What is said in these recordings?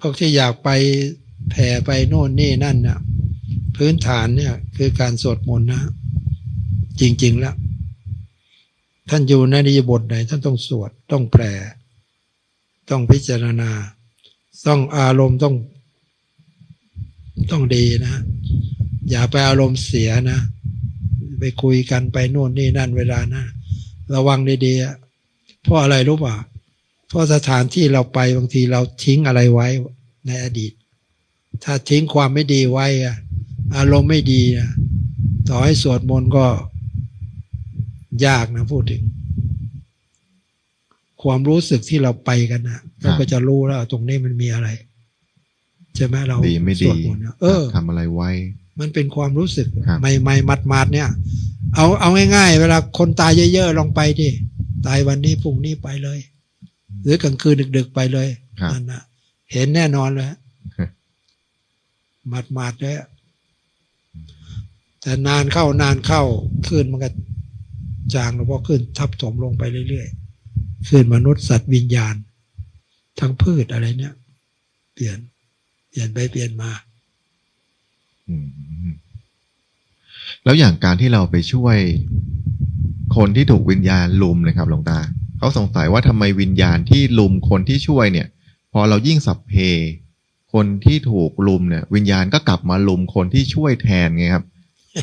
พวกที่อยากไปแผ่ไปโน่นนี่นั่นน่ะพื้นฐานเนี่ยคือการสวดมนต์นะ จริง ๆ แล้ว ท่านอยู่ในนิยบทไหน ท่านต้องสวดต้องแปล ต้องพิจารณา ต้องอารมณ์ต้อง ต้องดีนะ อย่าไปอารมณ์เสียนะ ไปคุยกันไปโน่นนี่นั่นเวลานะ ระวังดีๆเพราะอะไรรู้ป่ะ เพราะสถานที่เราไปบางทีเราทิ้งอะไรไว้ในอดีต ถ้าทิ้งความไม่ดีไว้อะอารมณ์ไม่ดีนะต่อให้สวดมนต์ก็ยากนะพูดถึง ความรู้สึกที่เราไปกันนะเราก็จะรู้แล้วตรงนี้มันมีอะไรใช่ไหมเราดีไม่สดีวดมนต์นะเออทำอะไรไว้ มันเป็นความรู้สึกครับใหม่ๆมัดๆเนี่ย เอาเอาง่ายๆ เวลาคนตายเยอะๆลองไปดิตายวันนี้พรุ่งนี้ไปเลย หรือกลางคืนดึก ๆ ไปเลยครับนั่นนะเห็นแน่นอนเลยมัดๆเลยอะแต่นานเข้านานเข้าขึ้นมันก็จางแล้วพอขึ้นทับถมลงไปเรื่อยๆขึ้นมนุษย์สัตว์วิญญาณ ทั้งพืชอะไรเนี่ย เปลี่ยน เปลี่ยนไปเปลี่ยนมาอืมแล้วอย่างการที่เราไปช่วย คนที่ถูกวิญญาณลุมนะครับหลวงตา เขาสงสัยว่าทำไมวิญญาณที่ลุมคนที่ช่วยเนี่ย พอเรายิ่งสัพเพ คนที่ถูกลุมเนี่ย วิญญาณก็กลับมาลุมคนที่ช่วยแทนไงครับ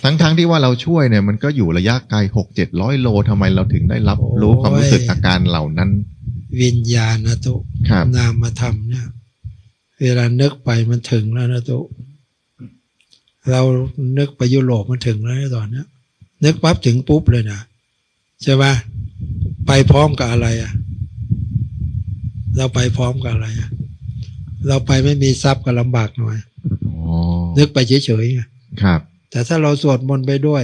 ทั้งๆทที่ว่าเราช่วยเนี่ย มันก็อยู่ระยะไกลหกเจ็ดร้อยโลทำไมเราถึงได้รับรู้ความรู้สึกอาการเหล่านั้น วิญญาณนะตุครับนามมาทำเนี่ย เวลานึกไปมันถึงแล้วนะตุเรานึกไปยุโรปมันถึงแล้วนะตอนเนี้ยนึกปั๊บถึงปุ๊บเลยนะใช่ไหม ไปพร้อมกับอะไรอะ เราไปพร้อมกับอะไรอะ เราไปไม่มีทรัพย์ก็ลำบากหน่อยอ๋อนึกไปเฉยๆไงครับ แต่ถ้าเราสวดมนต์ไปด้วย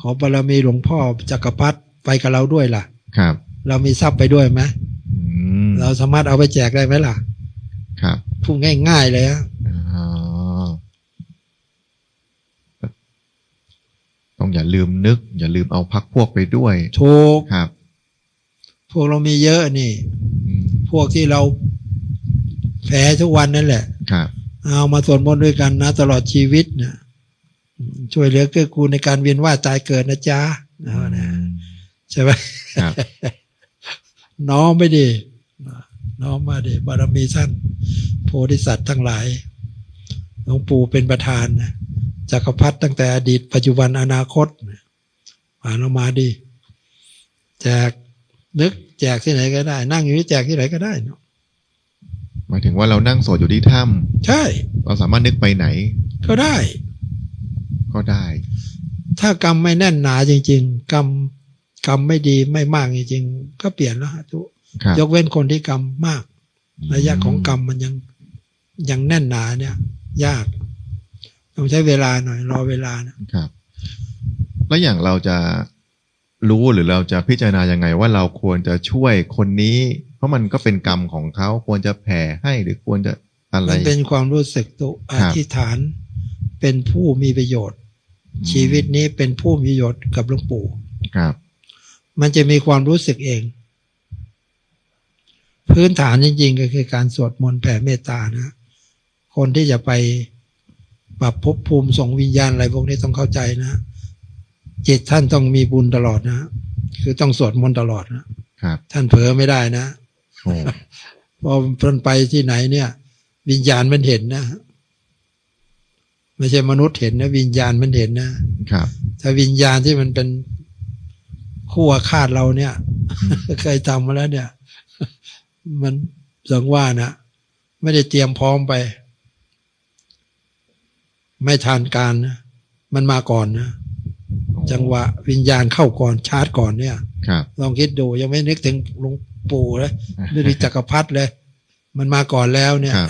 ขอบารมีหลวงพ่อจักรพรรดิไปกับเราด้วยล่ะ ครับ เรามีทรัพย์ไปด้วยไหมอืมเราสามารถเอาไปแจกได้ไหมล่ะ ครับพูดง่ายๆเลยฮะอ๋อต้องอย่าลืมนึก อย่าลืมเอาพักพวกไปด้วยถูกครับ พวกเรามีเยอะนี่อืมพวกที่เราแพ้ทุกวันนั่นแหละ ครับ เอามาสวดมนต์ด้วยกันนะ ตลอดชีวิตนะช่วยเหลือเกื้อกูลในการเวียนว่ายตายเกิดนะจ๊ะนะนะใช่ไหมครับ น้อมไม่ดี น้อมมาดีบารมีท่านโพธิสัตว์ทั้งหลายหลวงปู่เป็นประธานนะจักรพรรดิตั้งแต่อดีต ปัจจุบันอนาคตนะผ่านออกมาดีแจก นึกแจกที่ไหนก็ได้ นั่งอยู่ที่แจกที่ไหนก็ได้เนาะหมายถึงว่าเรานั่งสวดอยู่ที่ถ้ใช่ำเราสามารถนึกไปไหน ก็ได้ ก็ได้ ถ้ากรรมไม่แน่นหนาจริง ๆ กรรมกรรมไม่ดีไม่มากจริงๆก็เปลี่ยนแล้วฮะทุกครับยกเว้นคนที่กรรมมากระยะของกรรมมันยังยังแน่นหนาเนี่ย ยาก ต้องใช้เวลาหน่อย รอเวลานะครับ แล้วอย่างเราจะ รู้หรือเราจะพิจารณายังไงว่าเราควรจะช่วยคนนี้ เพราะมันก็เป็นกรรมของเขาควรจะแผ่ให้หรือควรจะอะไรมันเป็นความรู้สึกตัวอครับธิษฐาน เป็นผู้มีประโยชน์ ชีวิตนี้เป็นผู้มีประโยชน์กับหลวงปู่ครับ มันจะมีความรู้สึกเอง พื้นฐานจริงๆก็คือการสวดมนต์แผ่เมตตานะคนที่จะไปปรับภพภูมิส่งวิญญาณอะไรพวกนี้ต้องเข้าใจนะ จิตท่านต้องมีบุญตลอดนะ คือต้องสวดมนต์ตลอดนะครับ ท่านเผลอไม่ได้นะโอ้พอมันไปที่ไหนเนี่ย วิญญาณมันเห็นนะไม่ใช่มนุษย์เห็นนะ วิญญาณมันเห็นนะครับ ถ้าวิญญาณที่มันเป็นคู่อาฆาตเราเนี่ยเคยทำมาแล้วเนี่ย มันสังว่านะไม่ได้เตรียมพร้อมไป ไม่ทันการนะมันมาก่อนนะ จังหวะวิญญาณเข้าก่อนชาร์จก่อนเนี่ยครับลองคิดดูยังไม่นึกถึงหลวงปู่เลยไม่ได้จักรพรรดิเลย มันมาก่อนแล้วเนี่ยครับ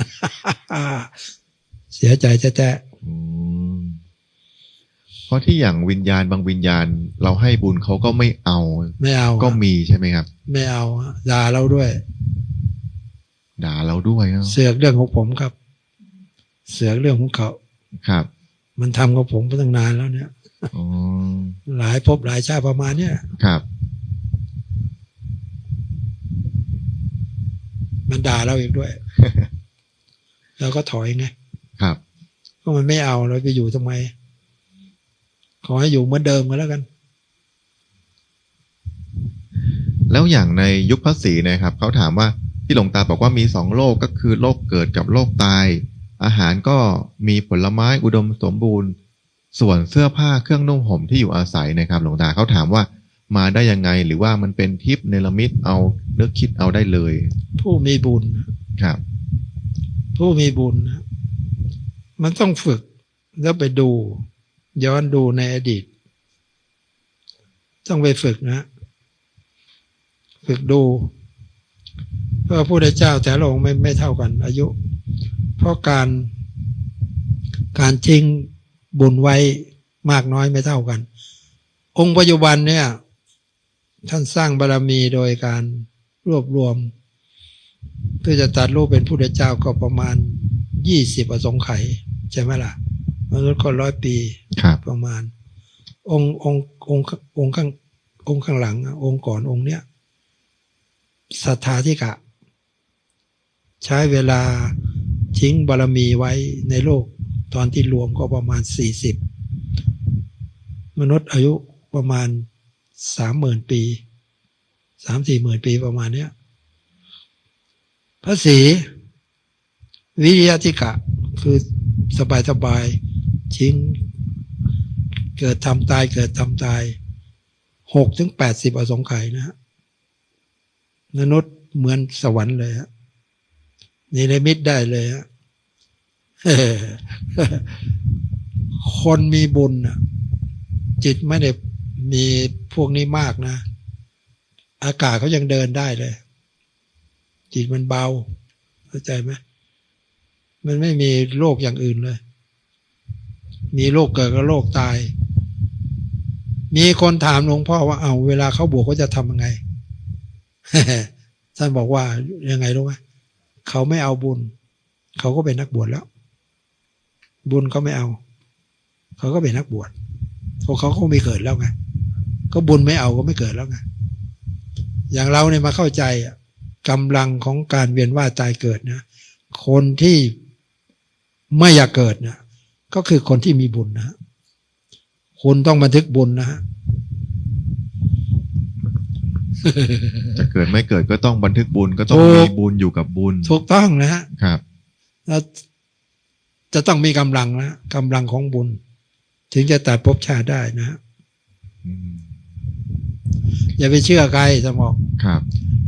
เสียใจแท้อืมเพราะที่อย่างวิญญาณบางวิญญาณ เราให้บุญเขาก็ไม่เอาๆไม่เอาก็มีใช่ไหมครับ ไม่เอาด่าเราด้วย ด่าเราด้วยเนอะเสือกเรื่องของผมครับ เสือกเรื่องของเขาครับ มันทำกับผมมาตั้งนานแล้วเนี่ยอ๋อ หลายภพหลายชาติประมาณเนี้ยครับ มันด่าเราอีกด้วยเราก็ถอยไงครับก็มันไม่เอาเราไปอยู่ทำไม ขอให้อยู่เหมือนเดิมกันแล้วกัน แล้วอย่างในยุคพระศรีเนะครับเขาถามว่าที่หลวงตาบอกว่ามีสองโลกก็คือโลกเกิดกับโลกตาย อาหารก็มีผลไม้อุดมสมบูรณ์ ส่วนเสื้อผ้าเครื่องนุ่งห่มที่อยู่อาศัยนะครับหลวงตาเขาถามว่ามาได้ยังไงหรือว่ามันเป็นทิพย์เนรมิตเอานึกคิดเอาได้เลย ผู้มีบุญครับ ผู้มีบุญมันต้องฝึกแล้วไปดู ย้อนดูในอดีต ต้องไปฝึกนะ ฝึกดูเพราะพระพุทธเจ้าแต่ละองค์ไม่ไม่เท่ากัน อายุ เพราะการการทิ้ง บุญไว้มากน้อยไม่เท่ากัน องค์ปัจจุบันเนี่ย ท่านสร้างบารรมีโดยการรวบรวม เพื่อจะตัดรูปเป็นพุทธเจ้าก็ประมาณยี่สิบอสงไขยใช่ไหมล่ะมนุษย์ก็ร้อยปีครับประมาณ องค์องค์องค์องค์ข้างองค์ข้างหลังอะองค์ก่อนองค์เนี้ยสัทธาธิกะ ใช้เวลาทิ้งบารมีไว้ในโลก ตอนที่รวมก็ประมาณสี่สิบมนุษย์อายุประมาณสามหมื่นปีสามสี่หมื่นปีประมาณเนี้ยพระศรีวิริยะธิกะ คือสบายสบายๆทิ้งเกิดทำตายเกิดทำตายหกถึงแปดสิบอสงไขยนะฮะมนุษย์เหมือนสวรรค์เลยฮะนี่ในมิตได้เลยฮะ คนมีบุญจิตไม่ได้มีพวกนี้มากนะ อากาศเขายังเดินได้เลย จิตมันเบา เข้าใจไหมมันไม่มีโรคอย่างอื่นเลย มีโรคเกิดกับโรคตาย มีคนถามหลวงพ่อว่าเอาเวลาเขาบวชเขาจะทำยังไงท่านบอกว่ายังไงรู้ไหมเขาไม่เอาบุญ เขาก็เป็นนักบวชแล้ว บุญเขาไม่เอา เขาก็เป็นนักบวชเพราะเขาก็ไม่เกิดแล้วไงก็บุญไม่เอาก็ไม่เกิดแล้วไงอย่างเราเนี่ยมาเข้าใจอะกำลังของการเวียนว่ายตายเกิดนะคนที่ไม่อยากเกิดนะก็คือคนที่มีบุญนะฮะคุณต้องบันทึกบุญนะฮะจะเกิดไม่เกิดก็ต้องบันทึกบุญก็ต้องถูกมีบุญอยู่กับบุญถูกต้องนะฮะครับแล้ว จะต้องมีกำลังนะกำลังของบุญ ถึงจะตัดภพชาติได้นะฮะอืมอย่าไปเชื่อใครสมองครับ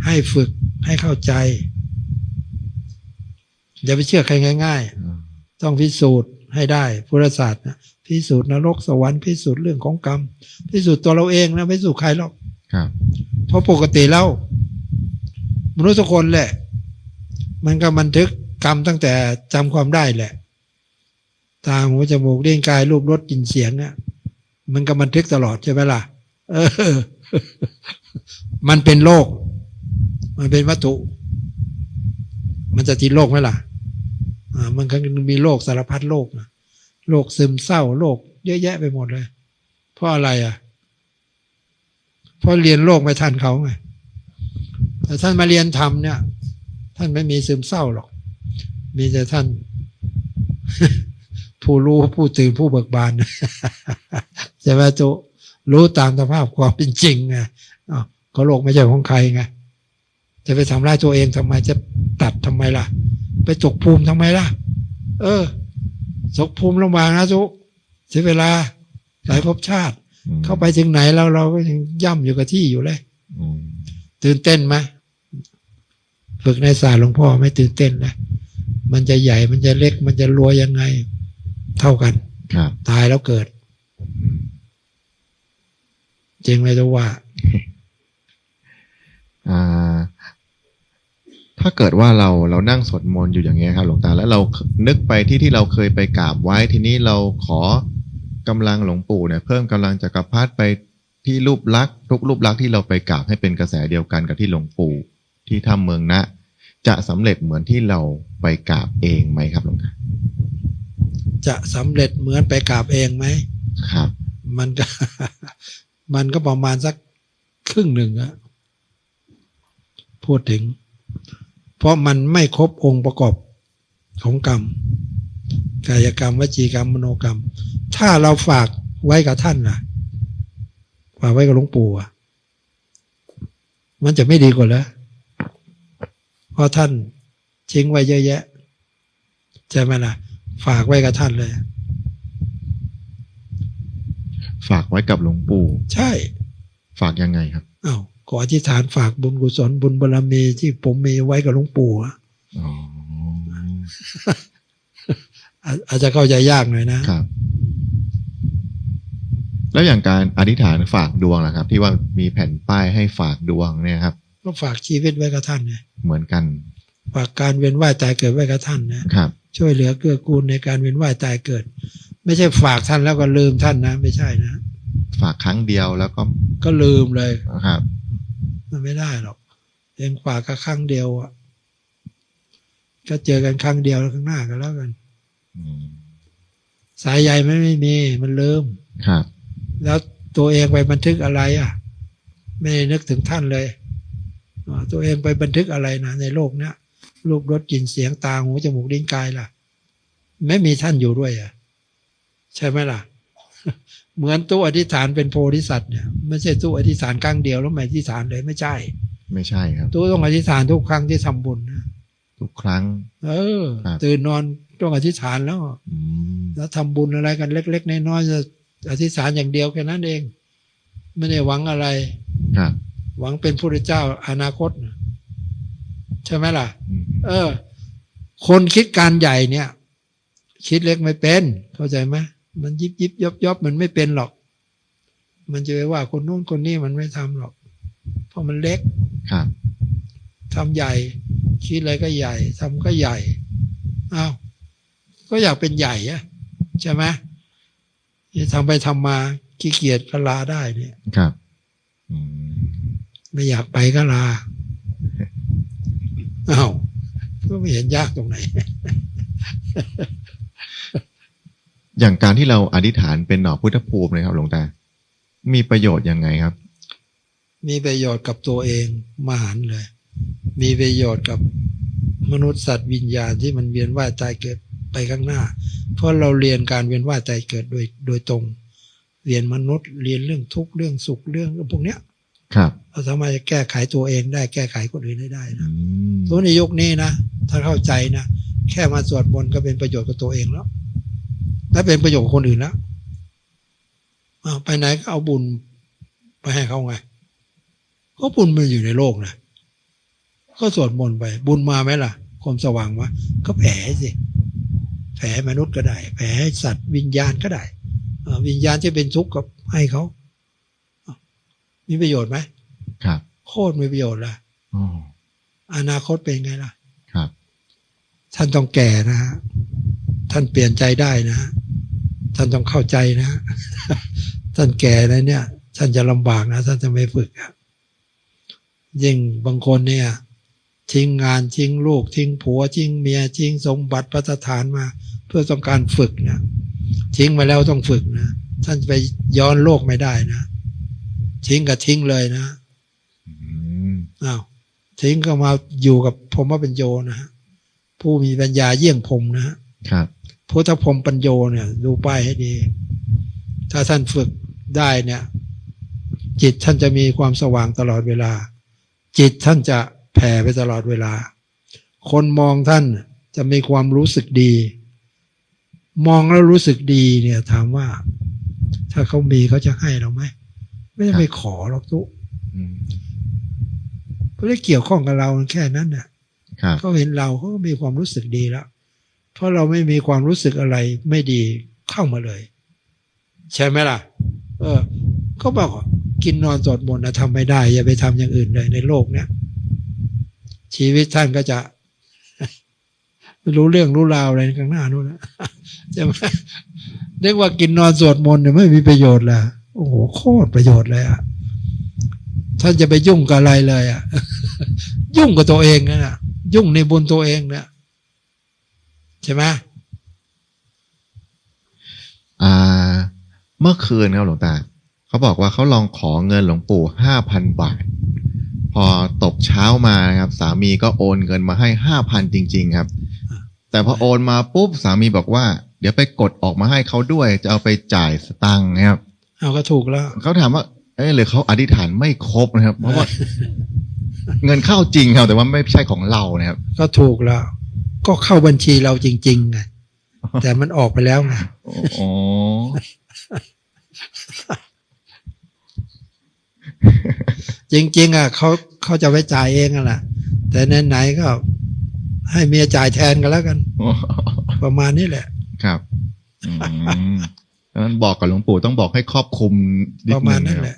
ให้ฝึกให้เข้าใจ อย่าไปเชื่อใครง่ายอ่าๆต้องพิสูจน์ให้ได้พุทธศาสตร์นะพิสูจน์นรกสวรรค์พิสูจน์เรื่องของกรรม พิสูจน์ตัวเราเองนะไม่พิสูจน์ใครหรอกครับ เพราะปกติแล้วมนุษย์ทุกคนแหละ มันก็บันทึกกรรมตั้งแต่จำความได้แหละ ตาหูจมูกเลี้ยงกายรูปรสกลิ่นเสียงเนี่ยมันก็บันทึกตลอดใช่ไหมล่ะเออ มันเป็นโลก มันเป็นวัตถุ มันจะทิ้โลกไหมล่ะอ่ามันก็มีโรคสารพัดโรคนะโรคซึมเศร้าโรคเยอะแยะไปหมดเลย เพราะอะไรอะ เพราะเรียนโลกไม่ทันเขาไง แต่ท่านมาเรียนธรรมเนี่ย ท่านไม่มีซึมเศร้าหรอก มีแต่ท่าน ผู้รู้ผู้ตื่นผู้เบิกบานใช่ไหมจุรู้ตามสภาพความเป็นจริงไงอ้าวก็โลกไม่ใช่ของใครไงจะไปทำร้ายตัวเองทำไมจะตัดทำไมล่ะ ไปจกภูมิทำไมล่ะ เออจกภูมิลำบากนะจุเสียเวลาหลายภพชาติอืมเข้าไปถึงไหนแล้วเราก็ยังย่ำอยู่กับที่อยู่เลยอืมตื่นเต้นไหมฝึกในศาสตร์หลวงพ่อไม่ตื่นเต้นนะมันจะใหญ่มันจะเล็กมันจะรวยยังไง เท่ากันครับตายแล้วเกิดจริงไหมทุกว่าอ่า ถ้าเกิดว่าเราเรานั่งสวดมนต์อยู่อย่างเงี้ยครับหลวงตาแล้วเรานึกไปที่ที่เราเคยไปกราบไว้ทีนี้เราขอกำลังหลวงปู่เนี่ยเพิ่มกำลังจักรพรรดิไปที่รูปลักษณ์ทุกรูปลักษณ์ที่เราไปกราบให้เป็นกระแสเดียวกันกับที่หลวงปู่ที่ถ้ำเมืองนะ จะสำเร็จเหมือนที่เราไปกราบเองไหมครับหลวงตา จะสำเร็จเหมือนไปกราบเองไหมครับ มันก็มันก็ประมาณสักครึ่งหนึ่งอะพูดถึง เพราะมันไม่ครบองค์ประกอบของกรรม กายกรรมวจีกรรมมโนกรรม ถ้าเราฝากไว้กับท่านล่ะฝากไว้กับหลวงปู่อะมันจะไม่ดีกว่าแล้วเพราะท่านทิ้งไว้เยอะแยะใช่ไหมล่ะ ฝากไว้กับท่านเลย ฝากไว้กับหลวงปู่ ใช่ ฝากยังไงครับอา้าวขออธิษฐานฝากบุญกุศลบุญบารมีที่ผมมีไว้กับหลวงปู่อะอ๋ออาอาจจะเข้าใจยากหน่อยนะครับ แล้วอย่างการอธิษฐานฝากดวงล่ะครับ ที่ว่ามีแผ่นป้ายให้ฝากดวงเนี่ยครับ ก็ฝากชีวิตไว้กับท่านไงเหมือนกัน ฝากการเวียนว่ายตายเกิดไว้กับท่านนะครับ ช่วยเหลือเกื้อกูลในการเวียนว่ายตายเกิด ไม่ใช่ฝากท่านแล้วก็ลืมท่านนะ ไม่ใช่นะ ฝากครั้งเดียวแล้วก็ก็ลืมเลยครับ มันไม่ได้หรอกเองฝากก็ครั้งเดียวอะก็เจอกันครั้งเดียวแล้วข้างหน้ากันแล้วกันอืมสายใยไม่ไม่มี มันลืมครับ แล้วตัวเองไปบันทึกอะไร อะ ไม่ได้นึกถึงท่านเลยอ่าตัวเองไปบันทึกอะไรนะในโลกเนี้ย รูปรสกลิ่นเสียงตาหูจมูกลิ้นกายล่ะ ไม่มีท่านอยู่ด้วยอะ ใช่ไหมล่ะ เหมือนตู้อธิษฐานเป็นโพธิสัตว์เนี่ยไม่ใช่ตู้อธิษฐานครั้งเดียวแล้วไม่อธิษฐานเลยไม่ใช่ ไม่ใช่ครับ ตู้ต้องอธิษฐานทุกครั้งที่ทำบุญนะทุกครั้ง เออครับตื่นนอนต้องอธิษฐานแล้วอืมแล้วทำบุญอะไรกันเล็ก ๆน้อยๆจะอธิษฐานอย่างเดียวแค่นั้นเอง ไม่ได้หวังอะไร ครับ หวังเป็นพระเจ้าอนาคตนะใช่ไหมล่ะอืมเออ คนคิดการใหญ่เนี่ย คิดเล็กไม่เป็น เข้าใจไหมมันยิบยิบยบยบมันไม่เป็นหรอก มันจะไปว่าคนนู้นคนนี้มันไม่ทำหรอก เพราะมันเล็กครับทำใหญ่ คิดอะไรก็ใหญ่ทำก็ใหญ่อ้าวก็อยากเป็นใหญ่อะใช่ไหมที่ทำไปทำมาขี้เกียจก็ลาได้เนี่ย ครับอืมไม่อยากไปก็ลา อ้าวก็ไม่เห็นยากตรงไหน อย่างการที่เราอธิษฐานเป็นหน่อพุทธภูมิเลยครับหลวงตา มีประโยชน์ยังไงครับ มีประโยชน์กับตัวเองมหันต์เลย มีประโยชน์กับมนุษย์สัตว์วิญญาณที่มันเวียนว่ายตายเกิดไปข้างหน้า เพราะเราเรียนการเวียนว่ายตายเกิดโดยโดยตรง เรียนมนุษย์เรียนเรื่องทุกข์เรื่องสุขเรื่องพวกเนี้ย ครับเราสามารถจะแก้ไขตัวเองได้แก้ไขคนอื่นได้ได้อืนะมส่วนในยุคนี้นะถ้าเข้าใจนะแค่มาสวดมนต์ก็เป็นประโยชน์กับตัวเองแล้วและเป็นประโยชน์กับคนอื่นแล้วอ้าวไปไหนก็เอาบุญไปให้เขาไงก็บุญมันอยู่ในโลกนะก็สวดมนต์ไป บุญมาไหมล่ะ ความสว่างวะก็แผ่สิแผ่ให้มนุษย์ก็ได้แผ่ให้สัตว์วิญญาณก็ได้เอ่อวิญญาณที่เป็นทุกข์ก็ให้เขาอ้าว มีประโยชน์ไหมครับ โคตรมีประโยชน์ละอ๋ออนาคตเป็นไงล่ะ ครับ ท่านต้องแก่นะฮะท่านเปลี่ยนใจได้นะฮะท่านต้องเข้าใจนะฮะท่านแก่แล้วเนี่ย ท่านจะลำบากนะท่านจะไม่ฝึกอะยิ่งบางคนเนี่ย ทิ้งงานทิ้งลูก ทิ้งผัวทิ้งเมียทิ้งสมบัติพัฒฐานมา เพื่อต้องการฝึกนะทิ้งมาแล้วต้องฝึกนะท่านจะไปย้อนโลกไม่ได้นะ ทิ้งก็ทิ้งเลยนะอืมอ้าวทิ้งก็มาอยู่กับพรหมปัญโยนะฮะผู้มีปัญญาเยี่ยงพรหมนะฮะครับพุทธพรหมปัญโยเนี่ย ดูป้ายให้ดี ถ้าท่านฝึกได้เนี่ย จิตท่านจะมีความสว่างตลอดเวลา จิตท่านจะแผ่ไปตลอดเวลา คนมองท่านจะมีความรู้สึกดี มองแล้วรู้สึกดีเนี่ย ถามว่า ถ้าเขามีเขาจะให้เราไหม ไม่ได้ไปขอหรอกทุกอืมไม่ได้เกี่ยวข้องกับเราแค่นั้นน่ะครับเขาเห็นเราเขาก็มีความรู้สึกดีแล้วเพราะเราไม่มีความรู้สึกอะไรไม่ดีเข้ามาเลย ใช่ไหมล่ะ เออเขาบอกว่ากินนอนสวดมนต์นะทำไม่ได้ อย่าไปทำอย่างอื่นเลยในโลกเนี้ยชีวิตท่านก็จะไม่รู้เรื่องรู้ราวอะไรข้างหน้านู้นนะใช่ไหมเรียกว่ากินนอนสวดมนต์เนี่ยไม่มีประโยชน์ละโอ้โหโคตรประโยชน์เลยอะท่านจะไปยุ่งกับอะไรเลยอะยุ่งกับตัวเองนั่นน่ะ ยุ่งในบุญตัวเองเนี่ยใช่ไหมอ่า เมื่อคืนครับหลวงตาเขาบอกว่าเขาลองขอเงินหลวงปู่ห้าพันบาท พอตกเช้ามานะครับ สามีก็โอนเงินมาให้ห้าพันจริง ๆ ครับ แต่พอโอนมาปุ๊บสามีบอกว่า เดี๋ยวไปกดออกมาให้เขาด้วย จะเอาไปจ่ายสตังค์นะครับ เอาก็ถูกแล้วเขาถามว่า เอ้ยหรือเขาอธิษฐานไม่ครบนะครับ เพราะว่า เงินเข้าจริงครับแต่ว่าไม่ใช่ของเรานะครับ ก็ถูกแล้ว ก็เข้าบัญชีเราจริงๆไงแต่มันออกไปแล้วไงอ๋อจริง ๆ อะเขาเขาจะไปจ่ายเองอะแหละแต่ไหนๆก็ ให้เมียจ่ายแทนกันแล้วกัน ประมาณนี้แหละ ครับอืมดัง นั้นบอกกับหลวงปู่ต้องบอกให้ครอบคลุมนิดประมาณงนั้นคบแหละ